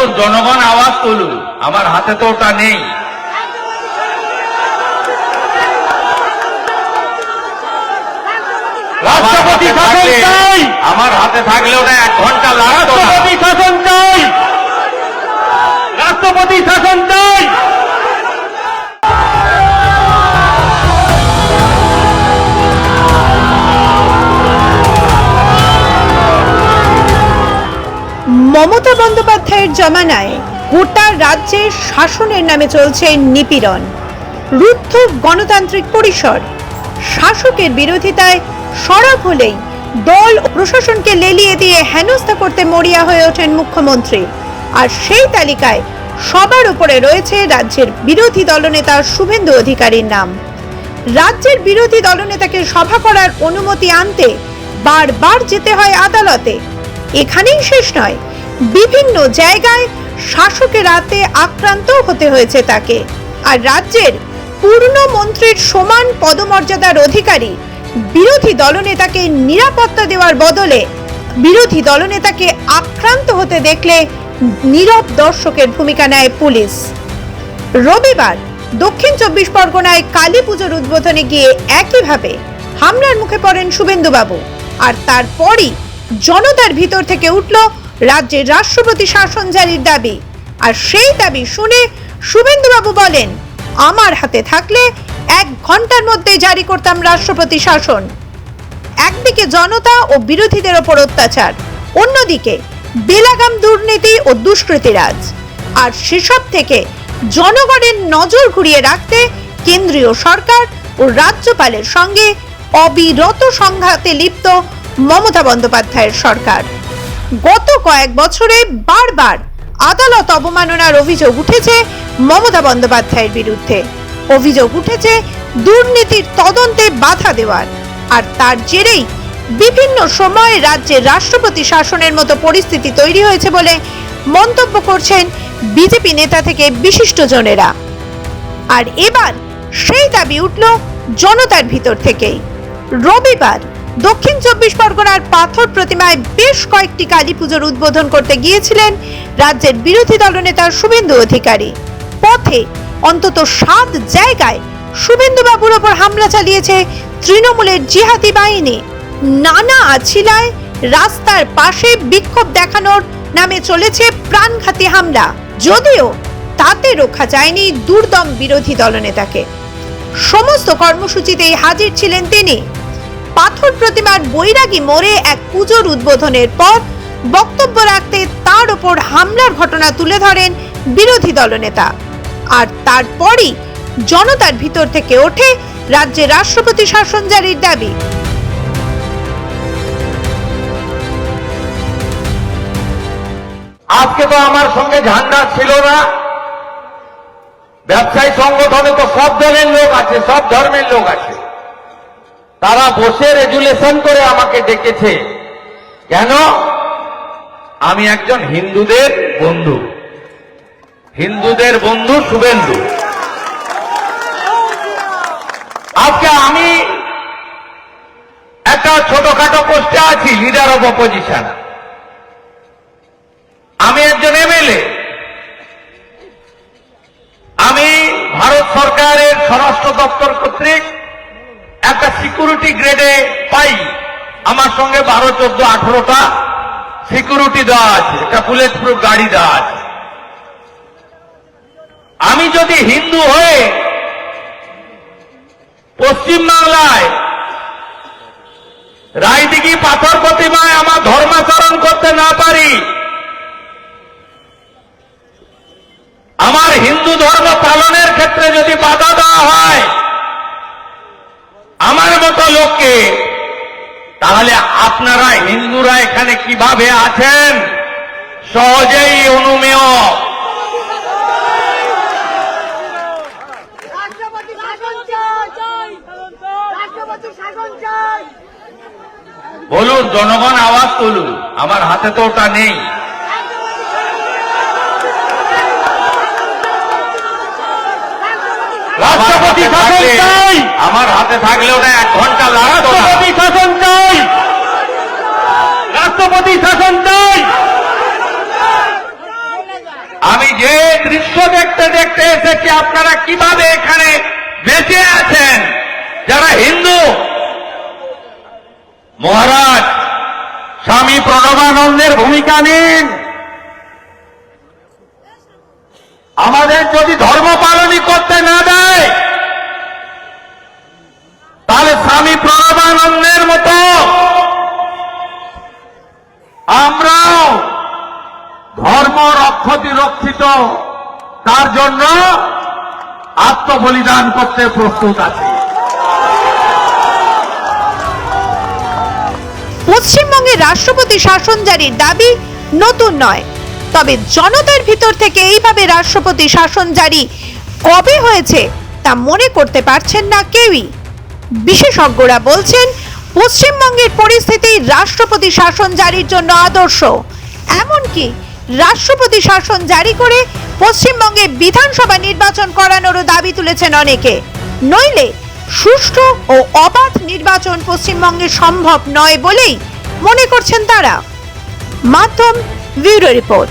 বলুন জনগণ আওয়াজ তুলুন। আমার হাতে তো ওটা নেই। রাষ্ট্রপতি আমার হাতে শাসন থাকলে- চাই। আমার হাতে থাকলে ওটা এক ঘণ্টা লাগতো রাষ্ট্রপতি শাসন চাই। রাষ্ট্রপতি শাসন চাই। মমতা বন্দ্যোপাধ্যায়ের জমানায় গোটা রাজ্যে শাসনের নামে চলছে নিপীড়ন। রুদ্ধ গণতান্ত্রিক পরিসর। শাসকের বিরোধিতায় সরব হলেই দল প্রশাসনকে লেলিয়ে দিয়ে হেনস্থা করতে মরিয়া হয়ে ওঠেন মুখ্যমন্ত্রী। আর সেই তালিকায় সবার উপরে রয়েছে রাজ্যের বিরোধী দলনেতা শুভেন্দু অধিকারীর নাম। রাজ্যের বিরোধী দলনেতাকে সভা করার অনুমতি আনতে বারবার যেতে হয় আদালতে। এখানেই শেষ নয়। বিভিন্ন জায়গায় শাসকের রাতে আক্রান্ত হতে হয়েছে তাকে। আর রাজ্যের পূর্ণ মন্ত্রীর সমান পদমর্যাদার অধিকারী বিরোধী দলনেতাকে নিরাপত্তা দেওয়ার বদলে বিরোধী দলনেতাকে আক্রান্ত হতে দেখলে নীরব দর্শকের ভূমিকা নেয় পুলিশ। রবিবার দক্ষিণ চব্বিশ পরগনায় কালী পুজোর উদ্বোধনে গিয়ে একইভাবে হামলার মুখে পড়েন শুভেন্দুবাবু। আর তারপরই জনতার ভিতর থেকে উঠল রাজ্যের রাষ্ট্রপতি শাসন জারির দাবি। আর সেই দাবি শুনে শুভেন্দুবাবু বলেন, আমার হাতে থাকলে এক ঘণ্টার মধ্যে জারি করতাম রাষ্ট্রপতি শাসন। একদিকে জনতা ও বিরোধীদের ওপর অত্যাচার, অন্যদিকে বেলাগাম দুর্নীতি ও দুষ্কৃতিরাজ। আর সেসব থেকে জনগণের নজর ঘুরিয়ে রাখতে কেন্দ্রীয় সরকার ও রাজ্যপালের সঙ্গে অবিরত সংঘাতে লিপ্ত মমতা বন্দ্যোপাধ্যায়ের সরকার। গত কয়েক বছরে বারবার আদালত অবমাননার অভিযোগ উঠেছে মমতা বন্দ্যোপাধ্যায়ের বিরুদ্ধে। অভিযোগ উঠেছে দুর্নীতির তদন্তে বাধা দেওয়ার। আর তার জেরেই বিভিন্ন সময়ে রাজ্যে রাষ্ট্রপতি শাসনের মতো পরিস্থিতি তৈরি হয়েছে বলে মন্তব্য করছেন বিজেপি নেতা থেকে বিশিষ্টজনেরা আর এবার সেই দাবি উঠল জনতার ভিতর থেকেই। রবিবার দক্ষিণ চব্বিশ পরগনার পাথর প্রতিমায় বেশ কয়েকটি কালী পুজোর উদ্বোধন করতে গিয়েছিলেন রাজ্যের বিরোধী দলনেতা শুভেন্দু অধিকারী। পথে অন্তত সাত জায়গায় শুভেন্দু বাবুর ওপর হামলা চালিয়েছে তৃণমূলের জিহাদি বাহিনী। নানা আছিলায় রাস্তার পাশে বিক্ষোভ দেখানোর নামে চলেছে প্রাণঘাতী হামলা। যদিও তাতে রক্ষা যায়নি দুর্দম বিরোধী দলনেতাকে। সমস্ত কর্মসূচিতেই হাজির ছিলেন তিনি। পাথর প্রতিমার বৈরাগী মোড়ে এক পুজোর উদ্বোধনের পর বক্তব্য রাখতে তার ওপর হামলার ঘটনা তুলে ধরেন বিরোধী দলনেতা। আর তারপরই জনতার ভিতর থেকে ওঠে রাজ্যে রাষ্ট্রপতি শাসন জারির দাবি। আজকে তো আমার সঙ্গে ঝান্ডা ছিল না। ব্যবসায়ী সংগঠনে তো সব দলের লোক আছে, সব ধর্মের লোক আছে। তারা বসে রেজুলেশন করে আমাকে ডেকেছে। কেন? আমি একজন হিন্দুদের বন্ধু। হিন্দুদের বন্ধু শুভেন্দু। আজকে আমি একটা ছোটখাটো পোস্টে আছি লিডার অব অপোজিশন আমি একজন এমএলএ আমি ভারত সরকারের স্বরাষ্ট্র দপ্তর কর্তৃক একটা সিকিউরিটি গ্রেডে পাই আমার সঙ্গে বারো, চোদ্দ, আঠারোটা সিকিউরিটি দেওয়া আছে, একটা বুলেট প্রুফ গাড়ি দেওয়া আছে। আমি যদি হিন্দু হয়ে পশ্চিমবাংলায় রায়দিঘি পাথর প্রতিমায় আমার ধর্মাচরণ করতে না পারি, আমার হিন্দু ধর্ম পালনের ক্ষেত্রে যদি বাধা দেওয়া হয়, আমার মতো লোককে, তাহলে আপনারা হিন্দুরা এখানে কীভাবে আছেন? সহজেই অনুমেয়। বলুন জনগণ আওয়াজ তুলুন। আমার হাতে তো ওটা নেই। রাষ্ট্রপতি আমার শাসন চাই আমার হাতে থাকলে ওটা এক ঘণ্টা লাগতো না রাষ্ট্রপতি শাসন চাই রাষ্ট্রপতি শাসন চাই যে আপনারা কীভাবে এখানে বেঁচে আছেন? যারা হিন্দু, মহারাজ, স্বামী প্রণবানন্দের ভূমিকা নিন। আমাদের যদি ধর্ম পালনই করতে না দেয়, তাহলে স্বামী প্রণবানন্দের মতো আমরাও ধর্ম রক্ষতি রক্ষিত তার জন্য আত্মবলিদান করতে প্রস্তুত আছি। পশ্চিমবঙ্গে রাষ্ট্রপতি শাসন জারির দাবি নতুন নয়। তবে জনতার ভিতর থেকে এইভাবে রাষ্ট্রপতি শাসন জারি কবে হয়েছে তা মনে করতে পারছেন না কেউই। বিশেষজ্ঞরা বলছেন, পশ্চিমবঙ্গের পরিস্থিতি রাষ্ট্রপতি শাসন জারির জন্য আদর্শ। এমনকি রাষ্ট্রপতি শাসন জারি করে পশ্চিমবঙ্গে বিধানসভা নির্বাচন করানোরও দাবি তুলেছেন অনেকে। নইলে সুষ্ঠু ও অবাধ নির্বাচন পশ্চিমবঙ্গে সম্ভব নয় বলেই মনে করছেন তারা। মাধ্যম ব্যুরো রিপোর্ট।